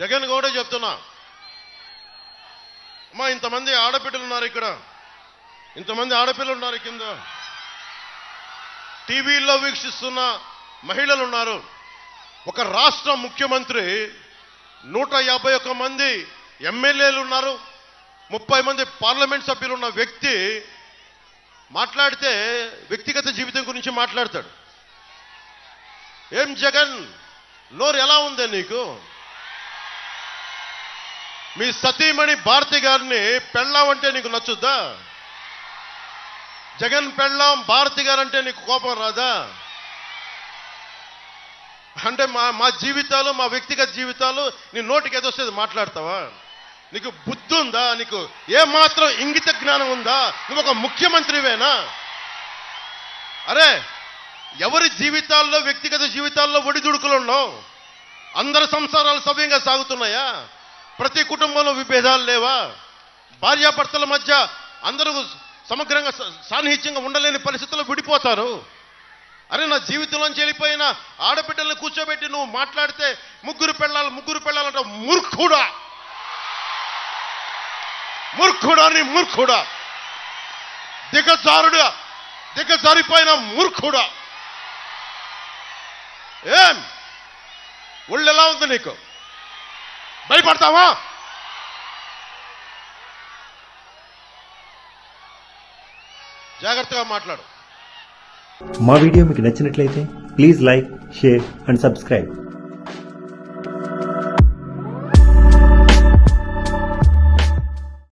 జగన్ కూడా చెప్తున్నా. అమ్మా ఇంతమంది ఆడపిల్లలు ఉన్నారు ఇక్కడ. ఇంతమంది ఆడపిల్లలు ఉన్నారు కింద. టీవీల్లో వీక్షిస్తున్న మహిళలు ఉన్నారు. ఒక రాష్ట్ర ముఖ్యమంత్రి నూట యాభై ఒక్క మంది ఎమ్మెల్యేలు ఉన్నారు. ముప్పై మంది పార్లమెంట్ సభ్యులు ఉన్న వ్యక్తి మాట్లాడితే వ్యక్తిగత జీవితం గురించి మాట్లాడతాడు. ఏం జగన్? నోరు ఎలా ఉంది నీకు? మీ సతీమణి భారతి గారిని పెళ్ళాం అంటే నీకు నచ్చుద్దా? జగన్ పెళ్ళాం భారతి గారు అంటే నీకు కోపం రాదా? అంటే మా మా జీవితాలు మా వ్యక్తిగత జీవితాలు నీ నోటికి ఎదొస్తుంది మాట్లాడతావా? నీకు బుద్ధి ఉందా? నీకు ఏమాత్రం ఇంగిత జ్ఞానం ఉందా? నువ్వు ఒక ముఖ్యమంత్రివేనా? అరే ఎవరి జీవితాల్లో వ్యక్తిగత జీవితాల్లో ఒడిదుడుకులు ఉన్నావు అందరి సంసారాలు సవ్యంగా సాగుతున్నాయా? ప్రతి కుటుంబంలో విభేదాలు లేవా? భార్యాభర్తల మధ్య అందరూ సమగ్రంగా సాన్నిహిత్యంగా ఉండలేని పరిస్థితుల్లో విడిపోతారు. అరే నా జీవితంలోంచి వెళ్ళిపోయిన ఆడబిడ్డల్ని కూర్చోబెట్టి నువ్వు మాట్లాడితే ముగ్గురు పెళ్ళాలి ముగ్గురు పెళ్ళాలంటే మూర్ఖుడా? మూర్ఖుడా నీ మూర్ఖుడా? దిగజారుడా దిగజారిపోయిన మూర్ఖుడా? ఏం? ఒళ్ళు ఎలా ఉంది నీకు? భయపడతావా? జాగ్రత్తగా మాట్లాడు. మా వీడియో మీకు నచ్చినట్లయితే please like share and subscribe.